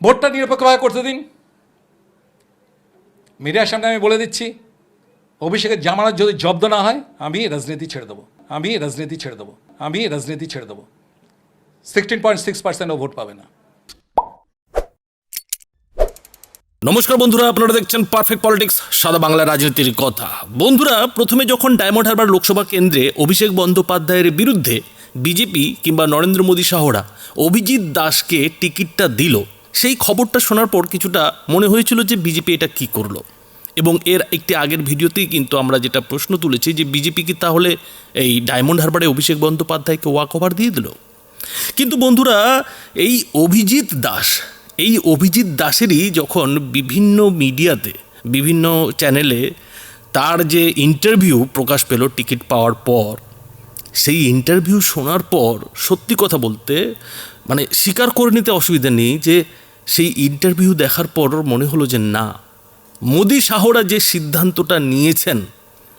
ভোটটা নিরপেক্ষভাবে করতে দিন। মিডিয়ার সামনে আমি বলে দিচ্ছি, অভিষেকের জামানত যদি জব্দ না হয়, আমি রাজনীতি ছেড়ে দেবো। আমি রাজনীতি ছেড়ে দেবো। আমি রাজনীতি ছেড়ে দেবো। সিক্সটিন পয়েন্ট সিক্স পার্সেন্টও ভোট পাবে না। নমস্কার বন্ধুরা, আপনারা দেখছেন পারফেক্ট পলিটিক্স সাদা বাংলা রাজনীতির কথা। বন্ধুরা, প্রথমে যখন ডায়মন্ড হারবার লোকসভা কেন্দ্রে অভিষেক বন্দ্যোপাধ্যায়ের বিরুদ্ধে বিজেপি কিংবা নরেন্দ্র মোদী সাহরা অভিজিৎ দাসকে টিকিটটা দিল সেই খবরটা শোনার পর কিছুটা মনে হয়েছিল যে বিজেপি এটা কি করল। এবং এর একটি আগের ভিডিওতেই কিন্তু আমরা যেটা প্রশ্ন তুলেছি যে বিজেপি কি তাহলে এই ডায়মন্ড হারবারে অভিষেক বন্দ্যোপাধ্যায়কে ওয়াক ওভার দিয়ে দিল? কিন্তু বন্ধুরা, এই অভিজিৎ দাস, এই অভিজিৎ দাসেরই যখন বিভিন্ন মিডিয়াতে, বিভিন্ন চ্যানেলে তার যে ইন্টারভিউ প্রকাশ পেল টিকিট পাওয়ার পর সেই ইন্টারভিউ শোনার পর সত্যি কথা বলতে মানে স্বীকার করে নিতে অসুবিধা নেই যে সেই ইন্টারভিউ দেখার পর মনে হলো যে না, মোদি শাহরা যে সিদ্ধান্তটা নিয়েছেন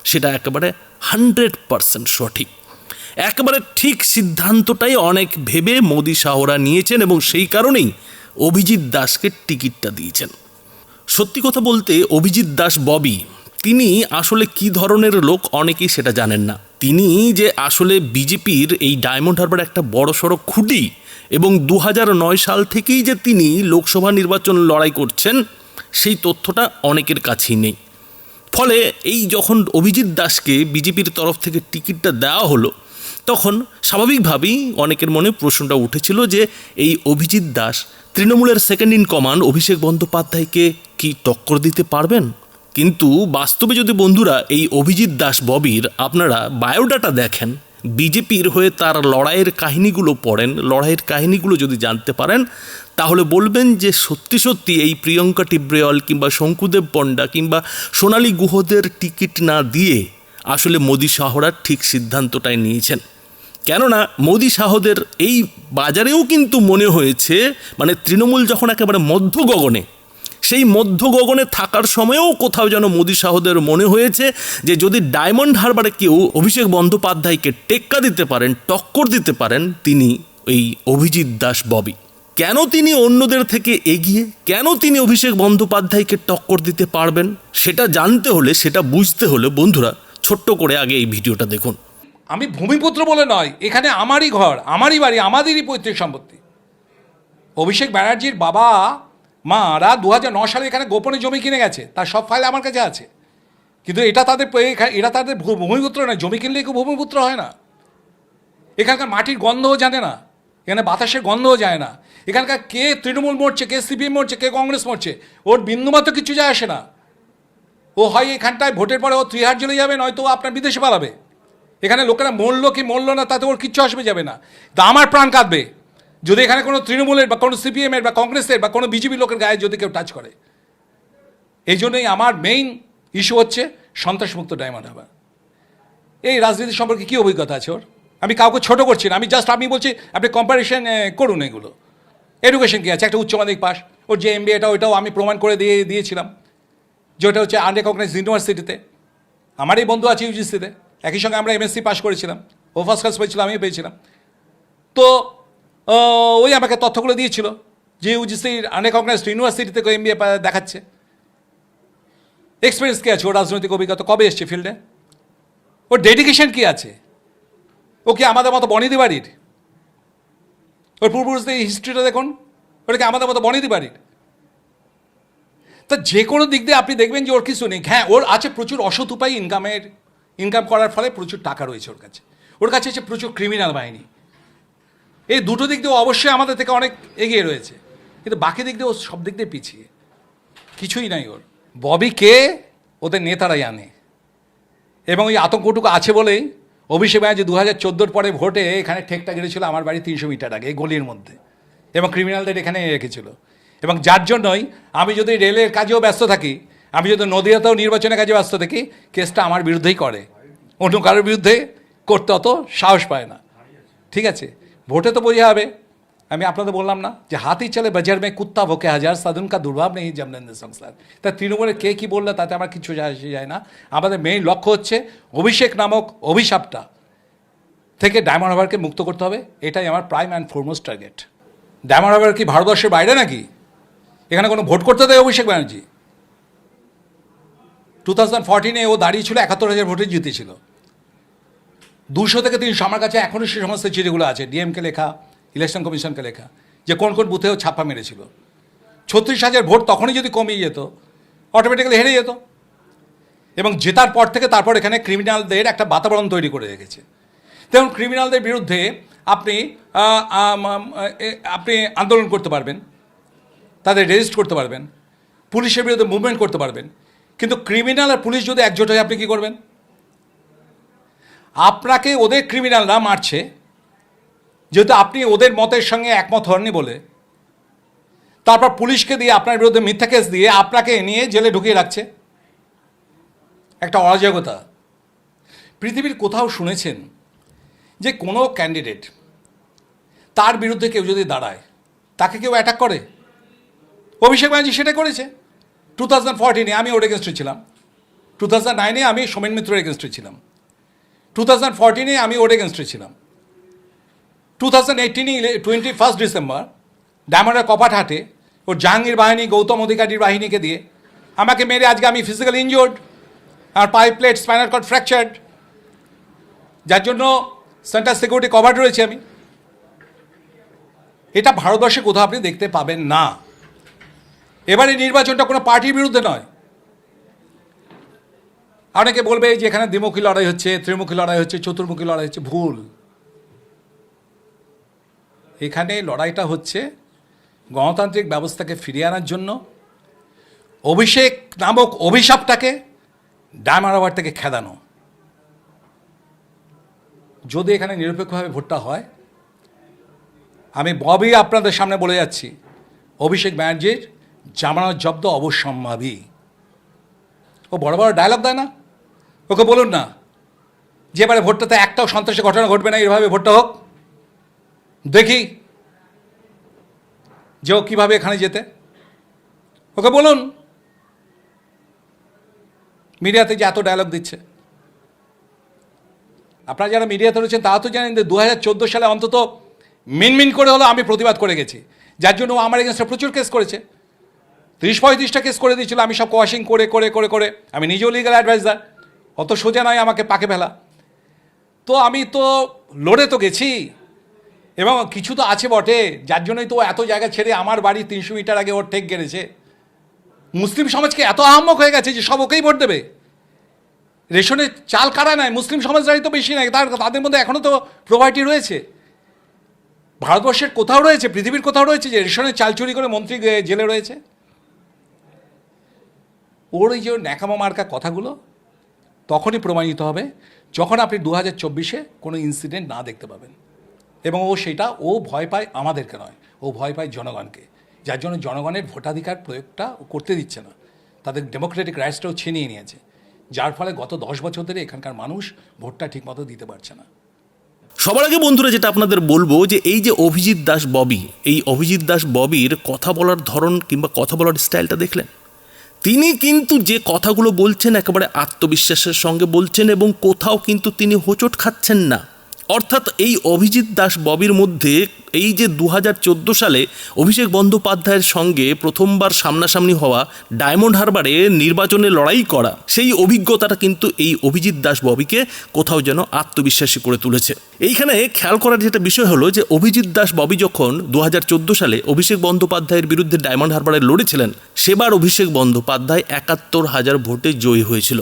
সেটা একেবারে হান্ড্রেড পারসেন্ট সঠিক। একেবারে ঠিক সিদ্ধান্তটাই অনেক ভেবে মোদি শাহরা নিয়েছেন এবং সেই কারণেই অভিজিৎ দাসকে টিকিটটা দিয়েছেন। সত্যি কথা বলতে অভিজিৎ দাস ববি, তিনি আসলে কি ধরনের লোক অনেকেই সেটা জানেন না। তিনি যে আসলে বিজেপির এই ডায়মন্ড হারবার একটা বড় সড়ো খুঁটি এবং দু সাল থেকেই যে তিনি লোকসভা নির্বাচন লড়াই করছেন, সেই তথ্যটা অনেকের কাছেই নেই। ফলে এই যখন অভিজিৎ দাসকে বিজেপির তরফ থেকে টিকিটটা দেওয়া হলো, তখন স্বাভাবিকভাবেই অনেকের মনে প্রশ্নটা উঠেছিল যে এই অভিজিৎ দাস তৃণমূলের সেকেন্ড ইন কমান্ড অভিষেক বন্দ্যোপাধ্যায়কে কি টক্কর দিতে পারবেন? কিন্তু বাস্তবে যদি বন্ধুরা এই অভিজিৎ দাস ববির আপনারা বায়োডাটা দেখেন, বিজেপির হয়ে তার লড়াইয়ের কাহিনীগুলো পড়েন, লড়াইয়ের কাহিনীগুলো যদি জানতে পারেন, তাহলে বলবেন যে সত্যি সত্যি এই প্রিয়ঙ্কা টিব্রেওয়াল কিংবা শঙ্কুদেব পণ্ডা কিংবা সোনালী গুহদের টিকিট না দিয়ে আসলে মোদি শাহরা ঠিক সিদ্ধান্তটাই নিয়েছেন। কেননা মোদি শাহদের এই বাজারেও কিন্তু মনে হয়েছে মানে তৃণমূল যখন একেবারে মধ্য গগনে সেই মধ্য গগনে থাকার সময়েও কোথাও যেন মোদী শাহদের মনে হয়েছে যে যদি ডায়মন্ড হারবারে কেউ অভিষেক বন্দ্যোপাধ্যায়কে টেক্কা দিতে পারেন, টক্কর দিতে পারেন, তিনি এই অভিজিৎ দাস ববি। কেন তিনি অন্যদের থেকে এগিয়ে, কেন তিনি অভিষেক বন্দ্যোপাধ্যায়কে টক্কর দিতে পারবেন, সেটা জানতে হলে, সেটা বুঝতে হলে বন্ধুরা, ছোট্ট করে আগে এই ভিডিওটা দেখুন। আমি ভূমিপুত্র বলে নয়, এখানে আমারই ঘর, আমারই বাড়ি, আমাদেরই পৈতৃক সম্পত্তি। অভিষেক ব্যানার্জির বাবা মারা দু হাজার ন সালে এখানে গোপনে জমি কিনে গেছে। তার সব ফাইল আমার কাছে আছে। কিন্তু এটা তাদের এটা তাদের ভূমিপুত্র নয়, জমি কিনলে কেউ ভূমিপুত্র হয় না? এখানকার মাটির গন্ধও জানে না। এখানে বাতাসের গন্ধও যায় না। এখানকার কে তৃণমূল মরছে, কে সিপিএম মরছে, কে কংগ্রেস মরছে, ওর বিন্দুমাত্র কিছু যায় আসে না। ও হয় এখানটায় ভোটের পরে ও ত্রিহার চলে যাবে, নয়তো আপনার বিদেশে পালাবে। এখানে লোকেরা মরলো কি মরলো না, তাতে ওর কিচ্ছু আসবে যাবে না। আমার প্রাণ কাঁদবে। যদি এখানে কোনো তৃণমূলের বা কোনো সিপিএমের বা কংগ্রেসের বা কোনো বিজেপি লোকের গায়ে যদি কেউ টাচ করে, এই জন্যই আমার মেইন ইস্যু হচ্ছে সন্ত্রাসমুক্ত ডায়মন্ড হারবার। এই রাজনীতি সম্পর্কে কী অভিজ্ঞতা আছে ওর? আমি কাউকে ছোট করছি না, আমি জাস্ট আমি বলছি আপনি কম্পারিশন করুন এগুলো। এডুকেশন কী আছে? একটা উচ্চ মাধ্যমিক পাস। ওর যে এম এটা ওইটাও আমি প্রমাণ করে দিয়ে, দিয়েছিলাম। যে ওটা হচ্ছে আনরেকগনাইজ ইউনিভার্সিটিতে আমারই বন্ধু আছে ইউজিসিতে একই সঙ্গে আমরা এমএসসি পাস করেছিলাম। ও ফার্স্ট ক্লাস পেয়েছিল, আমিও পেয়েছিলাম। তো ওই আমাকে তথ্যগুলো দিয়েছিল যে ইউজিসির আনরেকগনাইজড ইউনিভার্সিটিতে এম দেখাচ্ছে। এক্সপিরিয়েন্স কী আছে? ওর রাজনৈতিক অভিজ্ঞতা কবে এসছে ফিল্ডে ওর ডেডিকেশন কী আছে? ও কি আমাদের মতো বনিদি বাড়ির ওর পূর্বপুরুষদের হিস্ট্রিটা দেখুন। ওটা কি আমাদের মতো বনিদি বাড়ির তা যে কোনো দিক দিয়ে আপনি দেখবেন যে ওর কিছু নেই। হ্যাঁ ওর আছে প্রচুর অসৎ উপায় ইনকামের ইনকাম করার ফলে প্রচুর টাকা রয়েছে ওর কাছে। ওর কাছে আছে প্রচুর ক্রিমিনাল বাহিনী। এই দুটো দিক দিয়ে অবশ্যই আমাদের থেকে অনেক এগিয়ে রয়েছে। কিন্তু বাকি দিক দিয়ে ও সব দিক দিয়ে পিছিয়ে। কিছুই নাই ওর। ববি কে? ওদের নেতারাই আনে। এবং ওই আতঙ্কটুকু আছে বলেই অভিষেক ব্যানার্জি দু হাজার চোদ্দোর পরে ভোটে এখানে ঠেকটা গেড়েছিল আমার বাড়ি তিনশো মিটার আগে, এই গলির মধ্যে। এবং ক্রিমিনালদের এখানে রেখেছিল। এবং যার জন্যই আমি যদি রেলের কাজেও ব্যস্ত থাকি, আমি যদি নদীয়াতেও নির্বাচনের কাজে ব্যস্ত থাকি, কেসটা আমার বিরুদ্ধেই করে। অন্য কারোর বিরুদ্ধে করতে অত সাহস পায় না। ঠিক আছে? ভোটে তো বোঝা হবে। আমি আপনাদের বললাম না যে হাতি চলে বাজার মেয়ে কুত্তা ভোকে হাজার সাধন কা দুর্ভাব নেই জমনেন্দ্র সংসার তা তৃণমূলের কে কী বললে তাতে আমার কিছু আসে যায় না। আমাদের মেইন লক্ষ্য হচ্ছে অভিষেক নামক অভিশাপটা থেকে ডায়মন্ড হারবারকে মুক্ত করতে হবে। এটাই আমার prime and foremost target diamond harbour কি ভারতবর্ষের বাইরে নাকি? এখানে কোনো ভোট করতে দেয় অভিষেক ব্যানার্জি? টু থাউজেন্ড ফোরটিনে ও দাঁড়িয়েছিল একাত্তর হাজার ভোটে জিতেছিল। দুশো থেকে তিনশো। আমার কাছে এখনও সে সমস্ত চিঠিগুলো আছে, ডিএমকে লেখা, ইলেকশন কমিশনকে লেখা, যে কোন কোন বুথেও ছাপ্পা মেরেছিল। ছত্রিশ হাজার ভোট তখনই যদি কমিয়ে যেত অটোমেটিক্যালি হেরে যেত। এবং জেতার পর থেকে তারপর এখানে ক্রিমিনালদের একটা বাতাবরণ তৈরি করে রেখেছে। তেমন ক্রিমিনালদের বিরুদ্ধে আপনি আপনি আন্দোলন করতে পারবেন, তাদের রেজিস্ট করতে পারবেন, পুলিশের বিরুদ্ধে মুভমেন্ট করতে পারবেন। কিন্তু ক্রিমিনাল আর পুলিশ যদি একজোট হয়, আপনি কী করবেন? আপনাকে ওদের ক্রিমিনালরা মারছে, যেহেতু আপনি ওদের মতের সঙ্গে একমত হননি বলে, তারপর পুলিশকে দিয়ে আপনার বিরুদ্ধে মিথ্যা কেস দিয়ে আপনাকে নিয়ে জেলে ঢুকিয়ে রাখছে। একটা অরাজকতা। পৃথিবীর কোথাও শুনেছেন যে কোনো ক্যান্ডিডেট তার বিরুদ্ধে কেউ যদি দাঁড়ায়, তাকে কেউ অ্যাটাক করে? অভিষেক ব্যানার্জি সেটা করেছে। টু থাউজেন্ড ফোরটিনে আমি ওর এগেনস্টে ছিলাম। টু থাউজেন্ড নাইনে আমি সোমেন মিত্রের এগেনস্টে ছিলাম। টু থাউজেন্ড ফোরটিনে আমি ওর এগেনস্টে ছিলাম। টু থাউজেন্ড এইটিনে টোয়েন্টি ফার্স্ট ডিসেম্বর ডায়মন্ডের কপাট হাটে ওর জাহাঙ্গীর বাহিনী, গৌতম অধিকারীর বাহিনীকে দিয়ে আমাকে মেরে আজকে আমি ফিজিক্যাল ইনজোর্ড আর pipe plate spinal cord fractured যার জন্য সেন্টার সিকিউরিটি কভার্ড রয়েছে আমি। এটা ভারতবর্ষে কোথাও আপনি দেখতে পাবেন না। এবারে নির্বাচনটা কোনো পার্টির বিরুদ্ধে নয়। অনেকে বলবে যে এখানে দ্বিমুখী লড়াই হচ্ছে, ত্রিমুখী লড়াই হচ্ছে, চতুর্মুখী লড়াই হচ্ছে, ভুল। এখানে লড়াইটা হচ্ছে গণতান্ত্রিক ব্যবস্থাকে ফিরিয়ে আনার জন্য। অভিষেক নামক অভিশাপটাকে ডায়মারাবার থেকে খেদানো। যদি এখানে নিরপেক্ষভাবে ভোটটা হয়, আমি ববি আপনাদের সামনে বলে যাচ্ছি, অভিষেক ব্যানার্জির জামানত জব্দ অবশ্যম্ভাবী। ও বড় বড় ডায়লগ দেয় না? ওকে বলুন না, যে এবারে ভোটটাতে একটাও সন্ত্রাসী ঘটনা ঘটবে না এভাবে ভোটটা হোক। দেখি, যে ও কীভাবে এখানে যেতে। ওকে বলুন, মিডিয়াতে যে এত ডায়লগ দিচ্ছে। আপনারা যারা মিডিয়াতে রয়েছেন তারা তো জানেন যে দু হাজার চোদ্দ সালে অন্তত মিনমিন করে হলো আমি প্রতিবাদ করে গেছি। যার জন্য আমার এগেনস্টে প্রচুর কেস করেছে। তিরিশ পঁয়ত্রিশটা কেস করে দিয়েছিল। আমি সব ওয়াশিং করে করে করে করে, আমি নিজেও লিগাল অ্যাডভাইজার অত সোজা নয় আমাকে পাকে ফেলা। তো আমি তো লড়ে তো গেছি। এবং কিছু তো আছে বটে, যার জন্যই তো এত জায়গা ছেড়ে আমার বাড়ি তিনশো মিটার আগে ওর ঠেক গেড়েছে। মুসলিম সমাজকে এত আহম্মক হয়ে গেছে যে সব ওকেই ভোট দেবে। রেশনের চাল কারা নেয়? মুসলিম সমাজরাই তো বেশি নেয়। তার তাদের মধ্যে এখনও তো প্রভাইটি রয়েছে। ভারতবর্ষের কোথাও রয়েছে, পৃথিবীর কোথাও রয়েছে যে রেশনের চাল চুরি করে মন্ত্রী জেলে রয়েছে? ওর এই যে ন্যাকামো মার্কা কথাগুলো তখনই প্রমাণিত হবে যখন আপনি দু হাজার চব্বিশে কোনো ইনসিডেন্ট না দেখতে পাবেন। এবং ও সেটা, ও ভয় পায় আমাদেরকে নয়, ও ভয় পায় জনগণকে। যার জন্য জনগণের ভোটাধিকার প্রয়োগটা ও করতে দিচ্ছে না। তাদের ডেমোক্রেটিক রাইটসটাও ছিনিয়ে নিয়েছে। যার ফলে গত দশ বছর ধরে এখানকার মানুষ ভোটটা ঠিকমতো দিতে পারছে না। সবার আগে বন্ধুরা যেটা আপনাদের বলব যে এই যে অভিজিৎ দাস ববি, এই অভিজিৎ দাস ববির কথা বলার ধরন কিংবা কথা বলার স্টাইলটা দেখলেন? তিনি কিন্তু যে কথাগুলো বলছেন একেবারে আত্মবিশ্বাসের সঙ্গে বলছেন এবং কোথাও কিন্তু তিনি হোঁচট খাচ্ছেন না। অর্থাৎ এই অভিজিৎ দাস ববির মধ্যে এই যে দু হাজার চোদ্দ সালে অভিষেক বন্দ্যোপাধ্যায়ের সঙ্গে প্রথমবার সামনাসামনি হওয়া ডায়মন্ড হারবারে নির্বাচনে লড়াই করা, সেই অভিজ্ঞতাটা কিন্তু এই অভিজিৎ দাস ববিকে কোথাও যেন আত্মবিশ্বাসী করে তুলেছে। এইখানে খেয়াল করার যেটা বিষয় হলো যে অভিজিৎ দাস ববি যখন দু হাজার চোদ্দ সালে অভিষেক বন্দ্যোপাধ্যায়ের বিরুদ্ধে ডায়মন্ড হারবারে লড়েছিলেন, সেবার অভিষেক বন্দ্যোপাধ্যায় একাত্তর হাজার ভোটে জয়ী হয়েছিল।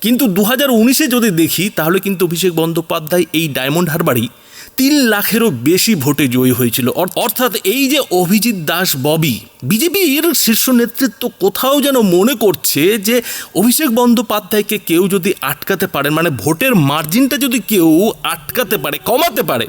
কিন্তু দু হাজার উনিশে যদি দেখি, তাহলে কিন্তু অভিষেক বন্দ্যোপাধ্যায় এই ডায়মন্ড হারবারই তিন লাখেরও বেশি ভোটে জয়ী হয়েছিল। অর্থাৎ এই যে অভিজিৎ দাস, ববি, বিজেপির শীর্ষ নেতৃত্ব কোথাও যেন মনে করছে যে অভিষেক বন্দ্যোপাধ্যায়কে কেউ যদি আটকাতে পারে মানে ভোটের মার্জিনটা যদি কেউ আটকাতে পারে, কমাতে পারে,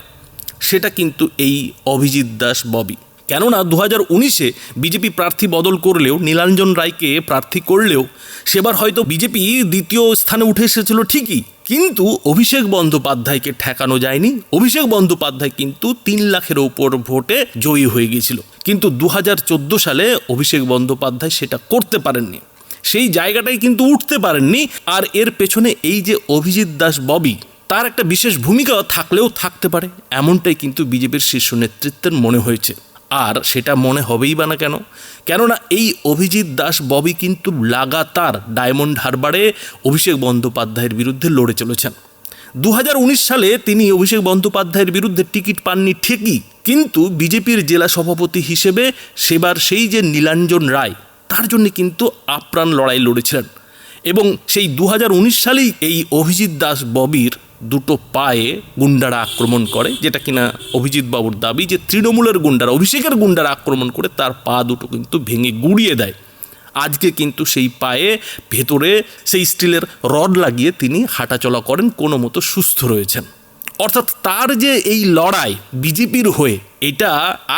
সেটা কিন্তু এই অভিজিৎ দাস, ববি। কেননা দু হাজার উনিশে বিজেপি প্রার্থী বদল করলেও, নীলাঞ্জন রায়কে প্রার্থী করলেও, সেবার হয়তো বিজেপি দ্বিতীয় স্থানে উঠে এসেছিল ঠিকই। কিন্তু অভিষেক বন্দ্যোপাধ্যায়কে ঠেকানো যায়নি। অভিষেক বন্দ্যোপাধ্যায় কিন্তু তিন লাখের ওপর ভোটে জয়ী হয়ে গিয়েছিল। কিন্তু দু হাজার চোদ্দ সালে অভিষেক বন্দ্যোপাধ্যায় সেটা করতে পারেননি। সেই জায়গাটাই কিন্তু উঠতে পারেননি। আর এর পেছনে এই যে অভিজিৎ দাস ববি, তার একটা বিশেষ ভূমিকা থাকলেও থাকতে পারে। এমনটাই কিন্তু বিজেপির শীর্ষ নেতৃত্বের মনে হয়েছে। আর সেটা মনে হবেই বা না কেন? কেননা এই অভিজিৎ দাস, ববি কিন্তু লাগাতার ডায়মন্ড হারবারে অভিষেক বন্দ্যোপাধ্যায়ের বিরুদ্ধে লড়ে চলেছেন। দু হাজার উনিশ সালে তিনি অভিষেক বন্দ্যোপাধ্যায়ের বিরুদ্ধে টিকিট পাননি ঠিকই, কিন্তু বিজেপির জেলা সভাপতি হিসেবে সেবার সেই যে নীলাঞ্জন রায়, তার জন্য কিন্তু আপ্রাণ লড়াই লড়েছিলেন। এবং সেই দু হাজার উনিশ সালেই এই অভিজিৎ দাস, ববির দুটো পায়ে গুন্ডারা আক্রমণ করে, যেটা কিনা অভিজিৎ বাবুর দাবি যে তৃণমূলের গুন্ডারা, অভিষেকের গুন্ডারা আক্রমণ করে তার পা দুটো কিন্তু ভেঙে গুড়িয়ে দেয়। আজকে কিন্তু সেই পায়ে ভেতরে সেই স্টিলের রড লাগিয়ে তিনি হাঁটাচলা করেন, কোনো মতো সুস্থ রয়েছেন। অর্থাৎ তার যে এই লড়াই বিজেপির হয়ে, এটা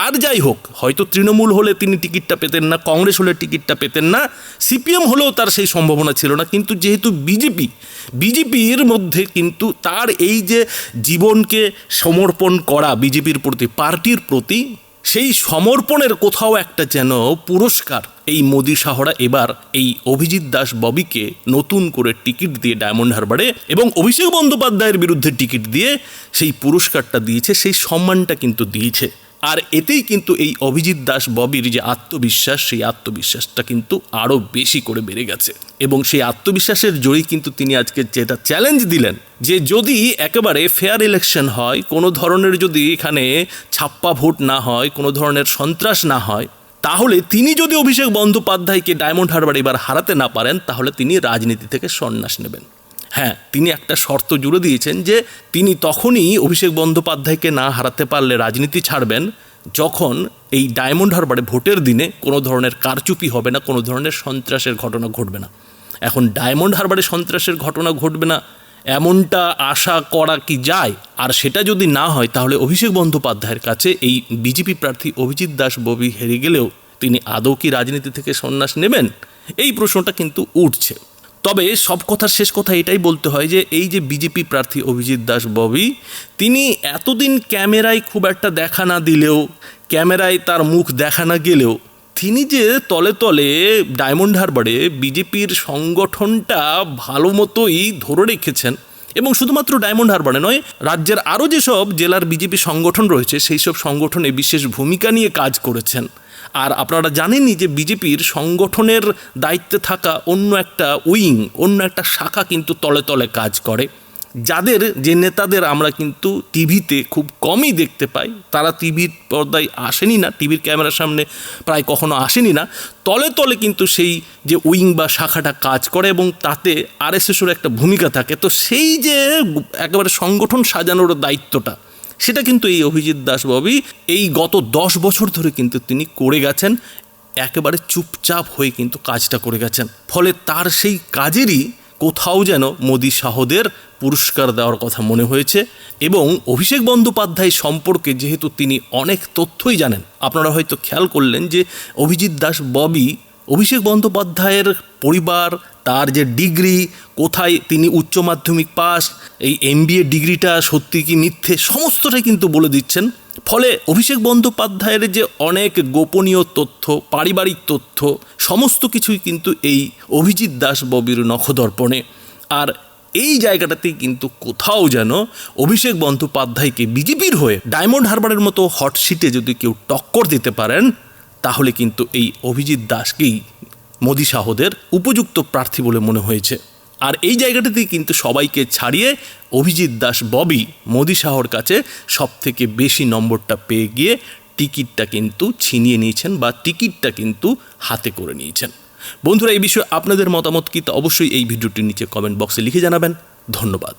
আর যাই হোক, হয়তো তৃণমূল হলে তিনি টিকিটটা পেতেন না, কংগ্রেস হলে টিকিটটা পেতেন না, সিপিএম হলেও তার সেই সম্ভাবনা ছিল না। কিন্তু যেহেতু বিজেপি, বিজেপির মধ্যে কিন্তু তার এই যে জীবনকে সমর্পণ করা বিজেপির প্রতি, পার্টির প্রতি সেই সমর্পণের কোথাও একটা যেন পুরস্কার। এই মোদি শাহরা এবার এই অভিজিৎ দাস ববিকে নতুন করে টিকিট দিয়ে ডায়মন্ড হারবারে এবং অভিষেক বন্দ্যোপাধ্যায়ের বিরুদ্ধে টিকিট দিয়ে সেই পুরস্কারটা দিয়েছে, সেই সম্মানটা কিন্তু দিয়েছে। আর এতেই কিন্তু এই অভিজিৎ দাস ববির যে আত্মবিশ্বাস, সেই আত্মবিশ্বাসটা কিন্তু আরও বেশি করে বেড়ে গেছে। এবং সেই আত্মবিশ্বাসের জয়ী কিন্তু তিনি আজকে যেটা চ্যালেঞ্জ দিলেন, যে যদি একেবারে ফেয়ার ইলেকশন হয়, কোনো ধরনের যদি এখানে ছাপ্পা ভোট না হয়, কোনো ধরনের সন্ত্রাস না হয়, তাহলে তিনি যদি অভিষেক বন্দ্যোপাধ্যায়কে ডায়মন্ড হারবার এবার হারাতে না পারেন, তাহলে তিনি রাজনীতি থেকে সন্ন্যাস নেবেন। হ্যাঁ তিনি একটা শর্ত জুড়ে দিয়েছেন যে তিনি তখনই অভিষেক বন্দ্যোপাধ্যায়কে না হারাতে পারলে রাজনীতি ছাড়বেন যখন এই ডায়মন্ড হারবারে ভোটের দিনে কোনো ধরনের কারচুপি হবে না, কোনো ধরনের সন্ত্রাসের ঘটনা ঘটবে না। এখন ডায়মন্ড হারবারে সন্ত্রাসের ঘটনা ঘটবে না, এমনটা আশা করা কি যায়? আর সেটা যদি না হয়, তাহলে অভিষেক বন্দ্যোপাধ্যায়ের কাছে এই বিজেপি প্রার্থী অভিজিৎ দাস ববি হেরে গেলেও তিনি আদৌ কি রাজনীতি থেকে সন্ন্যাস নেবেন? এই প্রশ্নটা কিন্তু উঠছে। তবে সব কথার শেষ কথা এটাই বলতে হয় যে এই যে বিজেপি প্রার্থী অভিজিৎ দাস ববি, তিনি এতদিন ক্যামেরায় খুব একটা দেখা না দিলেও, ক্যামেরায় তার মুখ দেখা না গেলেও, তিনি যে তলে তলে ডায়মন্ড হারবারে বিজেপির সংগঠনটা ভালো মতোই ধরে রেখেছেন, এবং শুধুমাত্র ডায়মন্ড হারবারে নয়, রাজ্যের আরও যেসব জেলার বিজেপি সংগঠন রয়েছে সেই সব সংগঠনে বিশেষ ভূমিকা নিয়ে কাজ করেছেন। আর আপনারা জানেনই যে বিজেপির সংগঠনের দায়িত্বে থাকা অন্য একটা উইং, অন্য একটা শাখা কিন্তু তলে তলে কাজ করে। যাদের, যে নেতাদের আমরা কিন্তু টিভিতে খুব কমই দেখতে পাই, তারা টিভির পর্দায় আসেনি না, টিভির ক্যামেরার সামনে প্রায় কখনো আসেনি না, তলে তলে কিন্তু সেই যে উইং বা শাখাটা কাজ করে এবং তাতে আরএসএসের একটা ভূমিকা থাকে। তো সেই যে একেবারে সংগঠন সাজানোর দায়িত্বটা সেটা কিন্তু এই অভিজিৎ দাস ববি এই গত দশ বছর ধরে কিন্তু তিনি করে গেছেন, একেবারে চুপচাপ হয়ে কিন্তু কাজটা করে গেছেন। ফলে তার সেই কাজেরই কোথাও যেন মোদি শাহদের পুরস্কার দেওয়ার কথা মনে হয়েছে এবং অভিষেক বন্দ্যোপাধ্যায় সম্পর্কে যেহেতু তিনি অনেক তথ্যই জানেন, আপনারা হয়তো খেয়াল করলেন যে অভিজিৎ দাস ববি অভিষেক বন্দ্যোপাধ্যায়ের পরিবার তার যে ডিগ্রি, কোথায় তিনি উচ্চ মাধ্যমিক পাস, এই এমবিএ ডিগ্রিটা সত্যি কি মিথ্যে, সমস্তটাই কিন্তু বলে দিচ্ছেন। ফলে অভিষেক বন্দ্যোপাধ্যায়ের যে অনেক গোপনীয় তথ্য, পারিবারিক তথ্য, সমস্ত কিছুই কিন্তু এই অভিজিৎ দাস ববির নখদর্পণে। আর এই জায়গাটাতেই কিন্তু কোথাও যেন অভিষেক বন্দ্যোপাধ্যায়কে বিজেপির হয়ে ডায়মন্ড হারবারের মতো হট সিটে যদি কেউ টক্কর দিতে পারেন, তাহলে কিন্তু এই অভিজিৎ দাসকেই মোদি শাহদের উপযুক্ত প্রার্থী বলে মনে হয়েছে। আর এই জায়গাটাতেই কিন্তু সবাইকে ছাড়িয়ে অভিজিৎ দাস ববি মোদি শাহর কাছে সব থেকে বেশি নম্বরটা পেয়ে গিয়ে টিকিটটা কিন্তু ছিনিয়ে নিয়েছেন বা টিকিটটা কিন্তু হাতে করে নিয়েছেন। বন্ধুরা, এই বিষয়ে আপনাদের মতামত কি? তা অবশ্যই এই ভিডিওটির নিচে কমেন্ট বক্সে লিখে জানাবেন। ধন্যবাদ।